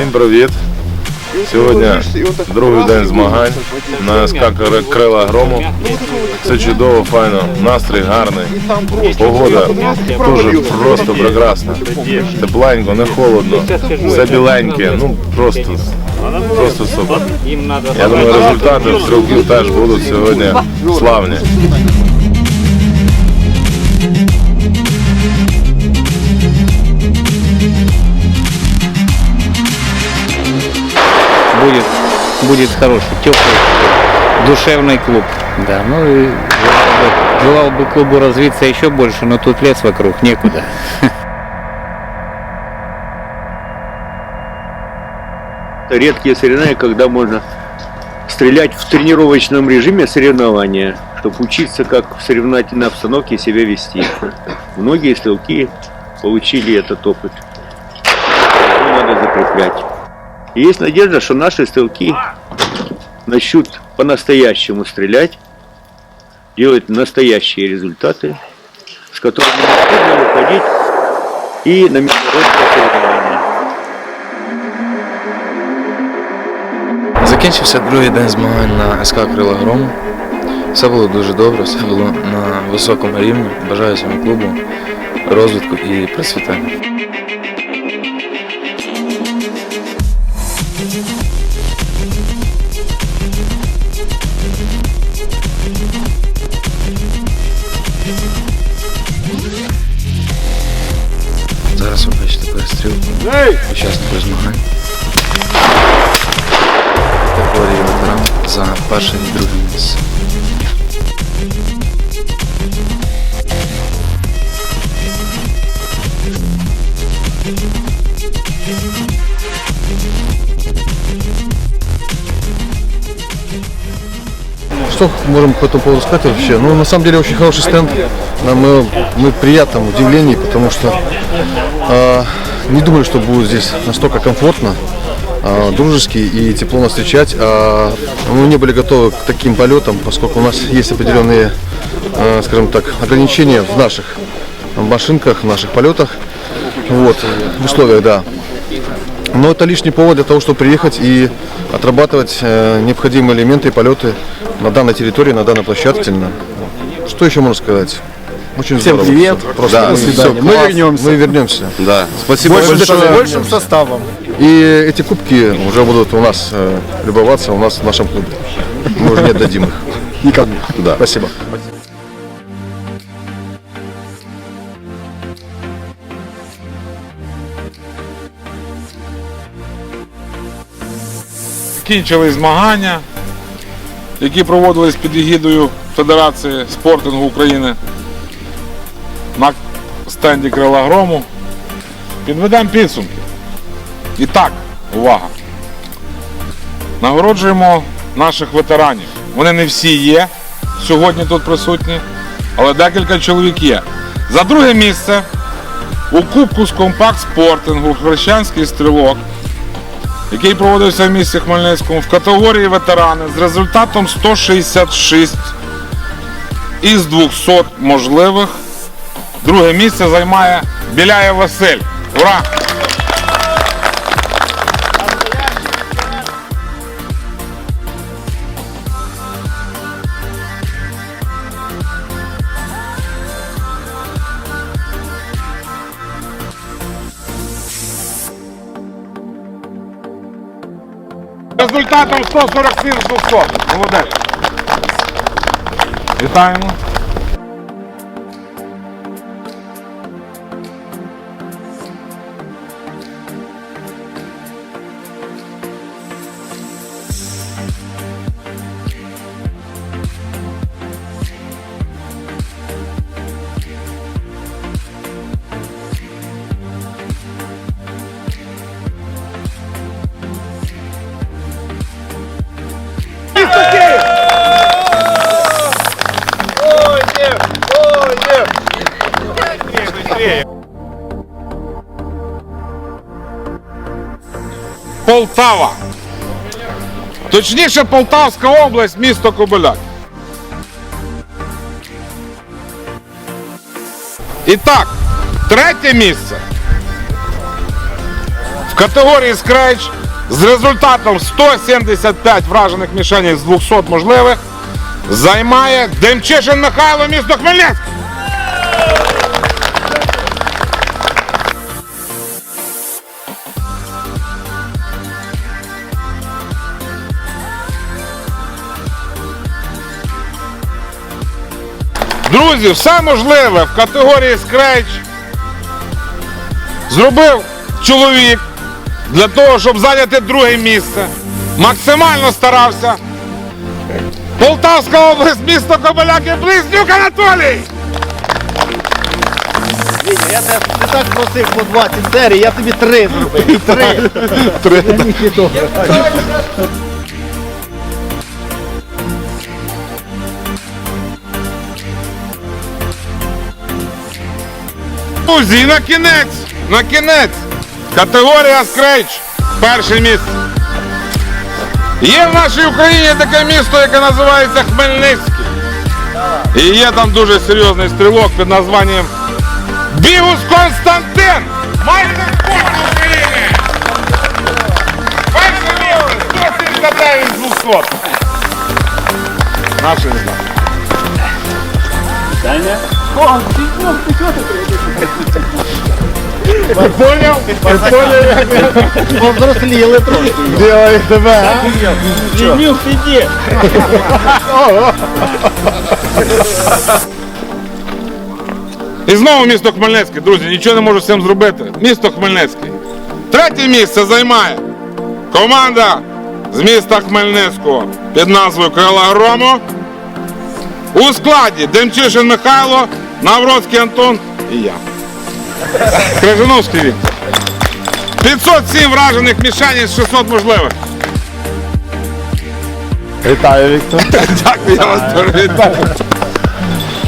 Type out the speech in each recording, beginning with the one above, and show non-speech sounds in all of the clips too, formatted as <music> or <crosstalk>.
Всім привіт! Сьогодні другий день змагань на СК Крила Грому. Все чудово, файно, настрій гарний. Погода дуже просто прекрасна. Тепленько, не холодно, все біленьке, ну просто, просто супер. Я думаю, результати стрілків теж будуть сьогодні славні. Будет хороший, теплый, душевный клуб. Да, ну и желал бы, желал бы клубу развиться еще больше, но тут лес вокруг, некуда. Это редкие соревнования, когда можно стрелять в тренировочном режиме соревнования, чтобы учиться, как в соревновательной обстановке себя вести. Многие стрелки получили этот опыт. Его надо закреплять. И есть надежда, что наши стрелки начнут по-настоящему стрелять, делать настоящие результаты, с которыми можно выходить и на международные соревнования. Закінчився другий день змагань на СК Крила Грому. Все було дуже добре, все було на високому рівні. Бажаю своєму клубу розвитку і процвітання. Категорії ветеран за перше і друге місце. Что можем по этому поводу сказать вообще? Ну, на самом деле, очень хороший стенд. Да, Мы, мы в приятном удивлении, потому что а, не думали, что будет здесь настолько комфортно, а, дружески и тепло нас встречать. А, мы не были готовы к таким полетам, поскольку у нас есть определенные, а, скажем так, ограничения в наших машинках, в наших полетах. Вот, в условиях, да. Но это лишний повод для того, чтобы приехать и отрабатывать э, необходимые элементы и полеты на данной территории, на данной площадке. Что еще можно сказать? Очень Всем здорово. привет. Просто Да, до свидания. всё, Мы класс. вернемся. Мы вернемся. Да. Спасибо Большим, большое. большим составом. И эти кубки уже будут у нас э, любоваться у нас в нашем клубе. Мы уже не отдадим их. Никому. Да. Спасибо. Кінчили змагання, які проводились під егідою Федерації спортингу України на стенді Крила Грому. Підведемо підсумки. І так, увага. Нагороджуємо наших ветеранів. Вони не всі є сьогодні тут присутні, але декілька чоловік є. За друге місце у Кубку з компакт спортингу Хрещанський стрілок який проводився в місті Хмельницькому в категорії ветерани з результатом 166 із 200 можливих. Друге місце займає Біляєв Василь. Ура! Результатом 147 з 200. Молодець. Вітаємо. Полтава. Точніше, Полтавська область, місто Кобиляк. І так, третє місце. В категорії скреч з результатом 175 вражених мішеней з 200 можливих займає Демчишин Михайло, місто Хмельницький. Друзі, все можливе в категорії скреч зробив чоловік для того, щоб зайняти друге місце. Максимально старався. Полтавська область, місто Кобиляки, Близнюк Анатолій! Я тебе не так просив по 20 серій, я тобі три зробив. Три. Друзі, і на кінець, на кінець. Категорія скреч. Перше місце. Є в нашій Україні таке місто, яке називається Хмельницький. І є там дуже серйозний стрілок під названням Бігус Константин. Майстер спорту України. Перше місце 179 з 200. Наше не знаю. Повзросліли трохи. Делай тебе, а? Дімів. І знову місто Хмельницький, друзі, нічого не можу з цим зробити. Місто Хмельницький. Третє місце займає команда з міста Хмельницького під назвою Крила Грому. У складі Демчишин Михайло, Навроцький Антон і я. Крижановський Віктор. 507 вражених мішень з 600 можливих. Вітаю, Віктор. <laughs> Дякую, я вас дуже вітаю.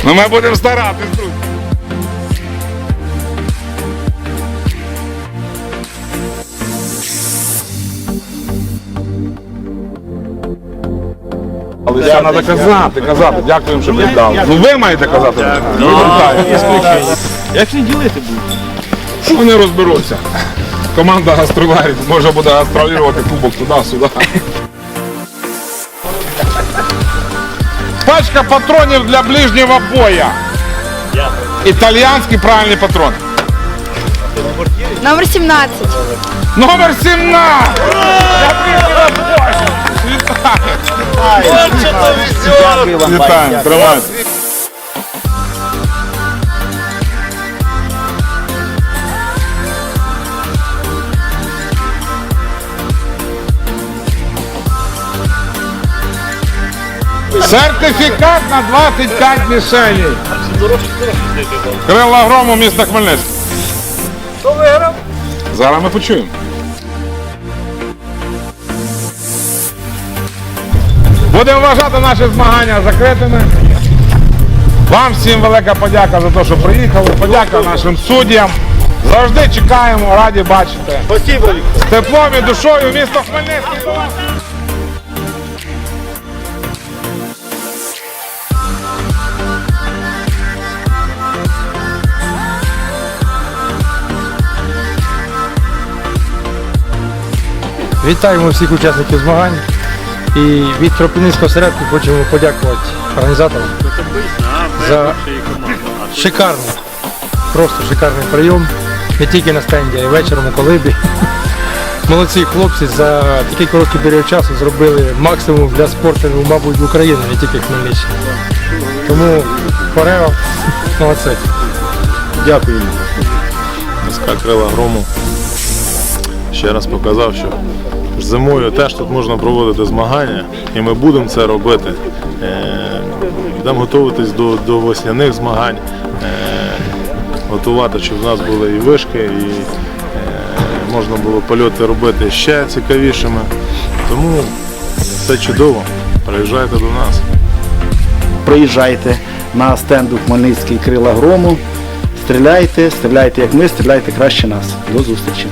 Ну ми будемо старатись, це треба казати, казати. Дякуємо, що піддали. Ну ви маєте казати. Ви вертаєте. Як ж ділити будуть? Вони розберуться. Команда гастролерів може буде гастролювати кубок туди-сюди. Пачка патронів для ближнього боя. Італіянський правильний патрон. Номер 17. Номер 17! Я ближнього боя! Вітаю! Вітаю, тримайте. Сертифікат на 25 мішеней. Крила грому міста Хмельницький. Хто виграв? Зараз ми почуємо. Будемо вважати наші змагання закритими. Вам всім велика подяка за те, що приїхали. Подяка нашим суддям. Завжди чекаємо, раді бачити. Спасибо, З теплом і душою місто Хмельницький. Вітаємо всіх учасників змагань. І від Кропивницького середку хочемо подякувати організаторам за шикарний, просто шикарний прийом. Не тільки на стенді, а й вечором у колибі. Молодці хлопці за такий короткий період часу зробили максимум для спорту, мабуть, в Україні, не тільки Хмельниччини. Тому Форео, молодці. Дякуємо. СК Крила Грому ще раз показав, що зимою теж тут можна проводити змагання, і ми будемо це робити. Е, Будемо готуватись до, до весняних змагань, е, готувати, щоб в нас були і вишки, і е, можна було польоти робити ще цікавішими. Тому все чудово. Приїжджайте до нас. Приїжджайте на стенду Хмельницький Крила Грому. Стріляйте, стріляйте як ми, стріляйте краще нас. До зустрічі.